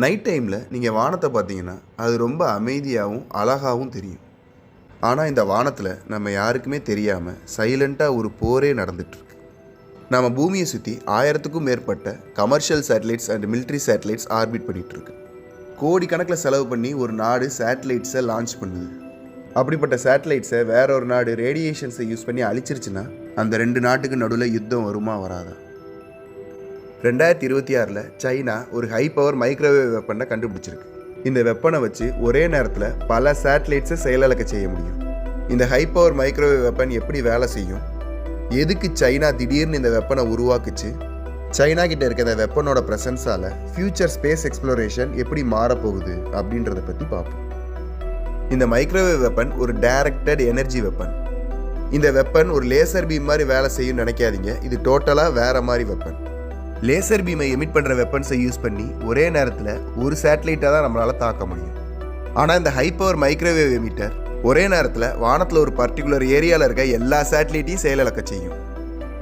Night டைமில் நீங்கள் வானத்தை பார்த்தீங்கன்னா அது ரொம்ப அமைதியாகவும் அழகாகவும் தெரியும். ஆனால் இந்த வானத்தில் நம்ம யாருக்குமே தெரியாமல் சைலண்ட்டாக ஒரு போரே நடந்துட்டுருக்கு நம்ம பூமியை சுற்றி ஆயிரத்துக்கும் மேற்பட்ட commercial satellites and military satellites orbit பண்ணிகிட்ருக்கு கோடிக்கணக்கில் செலவு பண்ணி ஒரு நாடு சேட்டலைட்ஸை லான்ச் பண்ணுது. அப்படிப்பட்ட சேட்டலைட்ஸை வேற ஒரு நாடு ரேடியேஷன்ஸை யூஸ் பண்ணி அழிச்சிருச்சுன்னா அந்த ரெண்டு நாட்டுக்கு நடுவில் யுத்தம் வருமா வராதா? ரெண்டாயிரத்தி இருபத்தி ஆறில் சைனா ஒரு ஹை பவர் மைக்ரோவேவ் வெப்பனை கண்டுபிடிச்சிருக்கு. இந்த வெப்பனை வச்சு ஒரே நேரத்தில் பல சேட்டலைட்ஸை செயலிழக்க செய்ய முடியும். இந்த ஹை பவர் மைக்ரோவேவ் வெப்பன் எப்படி வேலை செய்யும்? எதுக்கு சைனா திடீர்னு இந்த வெப்பனை உருவாக்குச்சு? சைனா கிட்ட இருக்க இந்த வெப்பனோட ப்ரெசன்ஸால் ஃபியூச்சர் ஸ்பேஸ் எக்ஸ்ப்ளோரேஷன் எப்படி மாறப்போகுது அப்படின்றத பற்றி பார்ப்போம். இந்த மைக்ரோவேவ் வெப்பன் ஒரு டைரக்டட் எனர்ஜி வெப்பன் இந்த வெப்பன் ஒரு லேசர் பீம் மாதிரி வேலை செய்யும் நினைக்காதீங்க. இது டோட்டலாக வேற மாதிரி வெப்பன் லேசர் பீமை எமிட் பண்ணுற வெப்பன்ஸை யூஸ் பண்ணி ஒரே நேரத்தில் ஒரு சேட்டலைட்டாக தான் நம்மளால் தாக்க முடியும். ஆனால் இந்த ஹை பவர் மைக்ரோவேவ் எமிட்டர் ஒரே நேரத்தில் வானத்தில் ஒரு பர்டிகுலர் ஏரியாவில் இருக்க எல்லா சேட்டலைட்டையும் செயலிழக்க செய்யும்.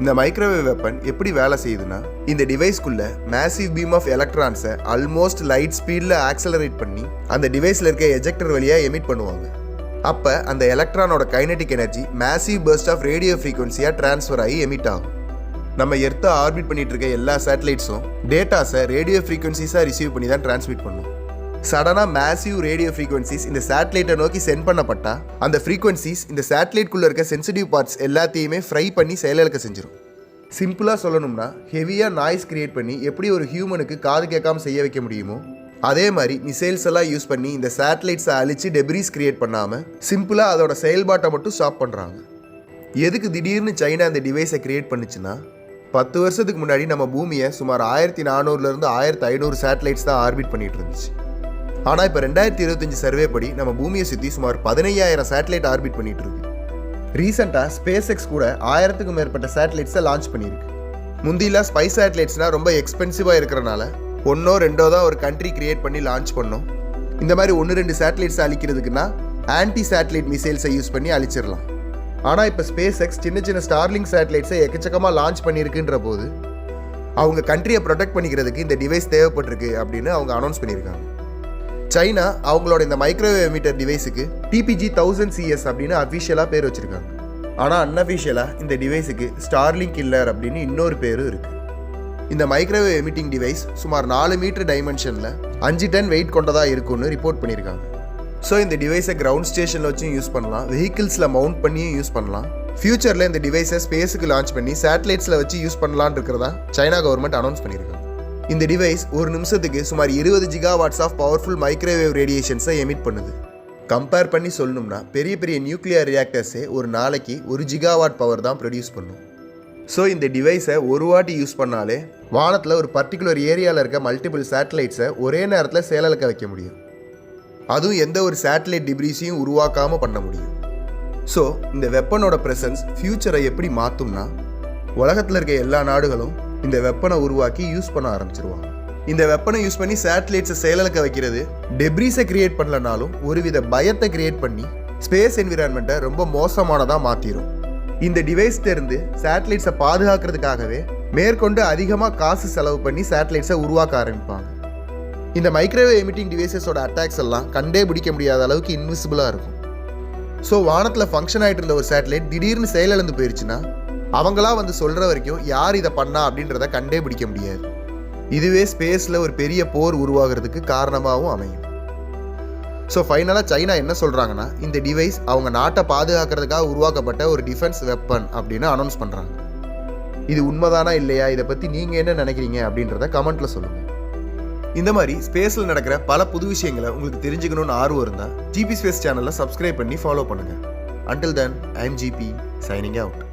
இந்த மைக்ரோவேவ் வெப்பன் எப்படி வேலை செய்யுதுன்னா இந்த டிவைஸ்க்குள்ள மேசிவ் பீம் ஆஃப் எலக்ட்ரான்ஸை ஆல்மோஸ்ட் லைட் ஸ்பீடில் ஆக்சலரேட் பண்ணி அந்த டிவைஸில் இருக்க எஜெக்டர் வழியாக எமிட் பண்ணுவாங்க. அப்போ அந்த எலக்ட்ரானோட kinetic energy massive burst of radio ஃப்ரீக்வன்சியாக transfer ஆகி எமிட் ஆகும். நம்ம எர்த்தை ஆர்பிட் பண்ணிட்டு இருக்க எல்லா சேட்டலைட்ஸும் டேட்டாஸை ரேடியோ ஃப்ரீக்வன்சிஸாக ரிசீவ் பண்ணி தான் டிரான்ஸ்மிட் பண்ணும். சடனாக மேசிவ் ரேடியோ ஃப்ரீக்வன்சிஸ் இந்த சேட்டலைட்டை நோக்கி சென்ட் பண்ணப்பட்டா அந்த ஃப்ரீக்வன்சிஸ் இந்த சேட்டலைட்குள்ளே இருக்க சென்சிட்டிவ் பார்ட்ஸ் எல்லாத்தையுமே ஃப்ரை பண்ணி செயலிழக்க செஞ்சிடும் சிம்பிளாக சொல்லணும்னா ஹெவியாக நாய்ஸ் கிரியேட் பண்ணி எப்படி ஒரு ஹியூமனுக்கு காது கேட்காம செய்ய வைக்க முடியுமோ அதே மாதிரி மிசைல்ஸ் எல்லாம் யூஸ் பண்ணி இந்த சேட்டலைட்ஸை அழிச்சு டெபிரிஸ் கிரியேட் பண்ணாமல் சிம்பிளாக அதோட செயல்பாட்டை மட்டும் ஸ்டாப் பண்ணுறாங்க எதுக்கு திடீர்னு சைனா அந்த டிவைஸை கிரியேட் பண்ணுச்சுன்னா பத்து வருஷத்துக்கு முன்னாடி நம்ம பூமியை சுமார் ஆயிரத்தி நானூறுலேருந்து ஆயிரத்தி ஐநூறு சேட்டலைட்ஸ் தான் ஆர்பிட் பண்ணிட்டு இருந்துச்சு. ஆனால் இப்போ ரெண்டாயிரத்தி இருபத்தஞ்சு சர்வே படி நம்ம பூமியை சுற்றி சுமார் பதினையாயிரம் சேட்டலைட் ஆர்பிட் பண்ணிட்டு இருக்கு. ரீசெண்டாக ஸ்பேஸ் எக்ஸ் கூட ஆயிரத்துக்கும் மேற்பட்ட சேட்டலைட்ஸை லான்ச் பண்ணியிருக்கு. முந்திலாம் ஸ்பைஸ் சேட்டலைட்ஸ்னால் ரொம்ப எக்ஸ்பென்சிவாக இருக்கிறனால ஒன்றோ ரெண்டோ தான் ஒரு கண்ட்ரி கிரியேட் பண்ணி லான்ச் பண்ணோம். இந்த மாதிரி ஒன்று ரெண்டு சேட்டலைட்ஸ் அழிக்கிறதுக்குன்னா ஆன்டி சேட்டலைட் மிசைல்ஸை யூஸ் பண்ணி அழிச்சிடலாம். ஆனால் இப்போ ஸ்பேஸ் எக்ஸ் சின்ன சின்ன ஸ்டார்லிங் சேட்டலைட்ஸை எக்கச்சக்கமாக லான்ச் பண்ணியிருக்குன்ற போது அவங்க கண்ட்ரியை ப்ரொடெக்ட் பண்ணிக்கிறதுக்கு இந்த டிவைஸ் தேவைப்பட்டிருக்கு அப்படின்னு அவங்க அனௌன்ஸ் பண்ணியிருக்காங்க. சைனா அவங்களோட இந்த மைக்ரோவேவ் எமிட்டர் டிவைஸுக்கு டிபிஜி தௌசண்ட் சிஎஸ் அப்படின்னு அஃபிஷியலாக பேர் வச்சுருக்காங்க. ஆனால் அன்அஃபிஷியலாக இந்த டிவைஸுக்கு ஸ்டார்லிங் கில்லர் அப்படின்னு இன்னொரு பேரும் இருக்குது இந்த மைக்ரோவேவ் எமிட்டிங் டிவைஸ் சுமார் நாலு மீட்டர் டைமென்ஷனில் அஞ்சு டன் வெயிட் கொண்டதாக இருக்கும்னு ரிப்போர்ட் பண்ணியிருக்காங்க. ஸோ இந்த டிவைஸை கிரவுண்ட் ஸ்டேஷனில் வச்சும் யூஸ் பண்ணலாம். வெஹிக்கிள்ஸில் மவுண்ட் பண்ணியும் யூஸ் பண்ணலாம். ஃபியூச்சரில் இந்த டிவைஸை ஸ்பேஸுக்கு லான்ச் பண்ணி சேட்டலைட்ஸில் வச்சு யூஸ் பண்ணலான்னு இருக்கிறதா சைனா கவர்மெண்ட் அனௌன்ஸ் பண்ணியிருக்காங்க. இந்த டிவைஸ் ஒரு நிமிஷத்துக்கு சுமார் இருபது giga watts of powerful microwave ரேடியேஷன்ஸை emit பண்ணுது. கம்பேர் பண்ணி சொல்லணும்னா பெரிய பெரிய நியூக்ளியர் ரியாக்டர்ஸே ஒரு நாளைக்கு ஒரு ஜிகாவாட் பவர் தான் ப்ரொடியூஸ் பண்ணும். ஸோ இந்த டிவைஸை ஒரு வாட்டி யூஸ் பண்ணாலே வானத்தில் ஒரு பர்டிகுலர் ஏரியாவில் இருக்க மல்டிபிள் சேட்டலைட்ஸை ஒரே நேரத்தில் செயலிழக்க வைக்க முடியும். அதுவும் எந்த ஒரு சேட்டலைட் டிப்ரீஸையும் உருவாக்காமல் பண்ண முடியும். ஸோ இந்த வெப்பனோட ப்ரெசன்ஸ் ஃப்யூச்சரை எப்படி மாற்றும்னா உலகத்தில் இருக்க எல்லா நாடுகளும் இந்த வெப்பனை உருவாக்கி யூஸ் பண்ண ஆரம்பிச்சிருவாங்க. இந்த வெப்பனை யூஸ் பண்ணி சேட்டலைட்ஸை செயலிழக்க வைக்கிறது டெப்ரீஸை கிரியேட் பண்ணலனாலும் ஒருவித பயத்தை கிரியேட் பண்ணி ஸ்பேஸ் என்விரான்மெண்ட்டை ரொம்ப மோசமானதாக மாற்றிடும் இந்த டிவைஸ் இருந்து சேட்டலைட்ஸை பாதுகாக்கிறதுக்காகவே மேற்கொண்டு அதிகமாக காசு செலவு பண்ணி சேட்டலைட்ஸை உருவாக்க ஆரம்பிப்பாங்க. இந்த மைக்ரோவேவ் எமிட்டிங் டிவைசஸோட அட்டாக்ஸ் எல்லாம் கண்டே பிடிக்க முடியாத அளவுக்கு இன்விசிபிளாக இருக்கும். ஸோ வானத்தில் ஃபங்க்ஷன் ஆகிட்டு இருந்த ஒரு சேட்டலைட் திடீர்னு செயலிழந்து போயிருச்சுன்னா அவங்களா வந்து சொல்கிற வரைக்கும் யார் இதை பண்ணா அப்படின்றத கண்டே பிடிக்க முடியாது. இதுவே ஸ்பேஸில் ஒரு பெரிய போர் உருவாகிறதுக்கு காரணமாகவும் அமையும். ஸோ ஃபைனலாக சைனா என்ன சொல்கிறாங்கன்னா இந்த டிவைஸ் அவங்க நாட்டை பாதுகாக்கிறதுக்காக உருவாக்கப்பட்ட ஒரு டிஃபென்ஸ் வெப்பன் அப்படின்னு அனௌன்ஸ் பண்ணுறாங்க இது உண்மைதானா இல்லையா? இதை பற்றி நீங்கள் என்ன நினைக்கிறீங்க அப்படின்றத கமெண்ட்டில் சொல்லுங்கள் இந்த மாதிரி ஸ்பேஸில் நடக்கிற பல புது விஷயங்களை உங்களுக்கு தெரிஞ்சுக்கணும்னு ஆர்வம் இருந்தால் ஜிபி ஸ்பேஸ் சேனலை சப்ஸ்கிரைப் பண்ணி ஃபாலோ பண்ணுங்கள் until then I'm GB signing out